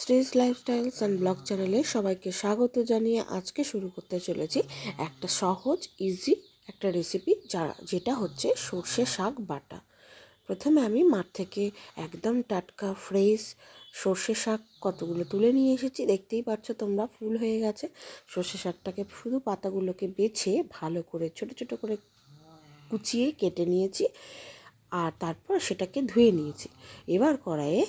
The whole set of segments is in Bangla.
স্টেজ লাইফস্টাইলস অ্যান্ড ব্লগ চ্যানেলে সবাইকে স্বাগত জানিয়ে আজকে শুরু করতে চলেছি একটা সহজ ইজি একটা রেসিপি যা, যেটা হচ্ছে সর্ষে শাক বাটা। প্রথমে আমি মাঠ থেকে একদম টাটকা ফ্রেশ সর্ষে শাক কতগুলো তুলে নিয়ে এসেছি, দেখতেই পাচ্ছ তোমরা ফুল হয়ে গেছে। সর্ষে শাকটাকে শুধু পাতাগুলোকে বেছে ভালো করে ছোট ছোট করে কুচিয়ে কেটে নিয়েছি। আর তারপর সেটাকে ধুয়ে নিয়েছি। এবার কড়াইয়ে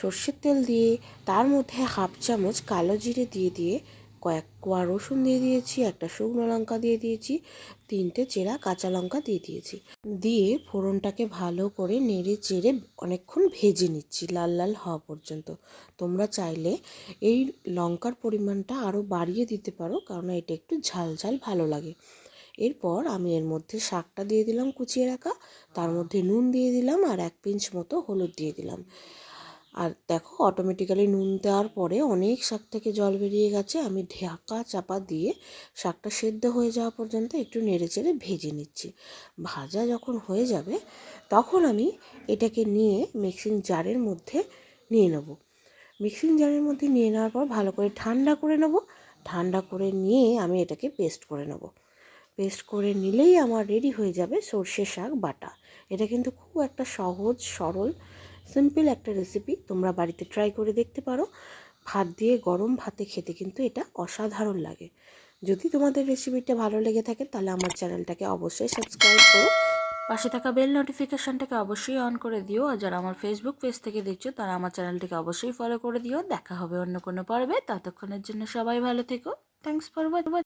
সর্ষের তেল দিয়ে, তার মধ্যে হাফ চামচ কালো জিরে দিয়ে দিয়ে কয়েক কোয়া রসুন দিয়ে দিয়েছি, একটা শুকনো লঙ্কা দিয়ে দিয়েছি, তিনটে চেরা কাঁচা লঙ্কা দিয়ে দিয়েছি। দিয়ে ফোড়নটাকে ভালো করে নেড়ে চেড়ে অনেকক্ষণ ভেজে নিচ্ছি লাল লাল হওয়া পর্যন্ত। তোমরা চাইলে এই লঙ্কার পরিমাণটা আরও বাড়িয়ে দিতে পারো কারণ এটা একটু ঝাল ঝাল ভালো লাগে। এরপর আমি এর মধ্যে শাকটা দিয়ে দিলাম কুচিয়ে রাখা তার মধ্যে নুন দিয়ে দিলাম আর এক পিঞ্চ মতো হলুদ দিয়ে দিলাম। আর দেখো অটোমেটিক্যালি নুন দেওয়ার পরে অনেক শাক থেকে জল বেরিয়ে গেছে আমি ঢাকা চাপা দিয়ে শাকটা সেদ্ধ হয়ে যাওয়া পর্যন্ত একটু নেড়ে চেড়ে ভেজে নিচ্ছি। ভাজা যখন হয়ে যাবে তখন আমি এটাকে নিয়ে মিক্সিং জারের মধ্যে নিয়ে নেব। মিক্সিং জারের মধ্যে নিয়ে নেওয়ার পর ভালো করে ঠান্ডা করে নেব। ঠান্ডা করে নিয়ে আমি এটাকে পেস্ট করে নেব। পেস্ট করে নিলেই আমার রেডি হয়ে যাবে সর্ষে শাক বাটা। এটা কিন্তু খুব একটা সহজ, সরল সিম্পল একটা রেসিপি তোমরা বাড়িতে ট্রাই করে দেখতে পারো। ভাত দিয়ে গরম ভাতে খেতে কিন্তু এটা অসাধারণ লাগে। যদি তোমাদের রেসিপিটা ভালো লেগে থাকে, তাহলে আমার চ্যানেলটাকে অবশ্যই সাবস্ক্রাইব করো। পাশে থাকা বেল নোটিফিকেশানটাকে অবশ্যই অন করে দিও। আর যারা আমার ফেসবুক পেজ থেকে দেখছ, তারা আমার চ্যানেলটিকে অবশ্যই ফলো করে দিও। দেখা হবে অন্য কোনো পর্বে। ততক্ষণের জন্য সবাই ভালো থেকো। Thanks for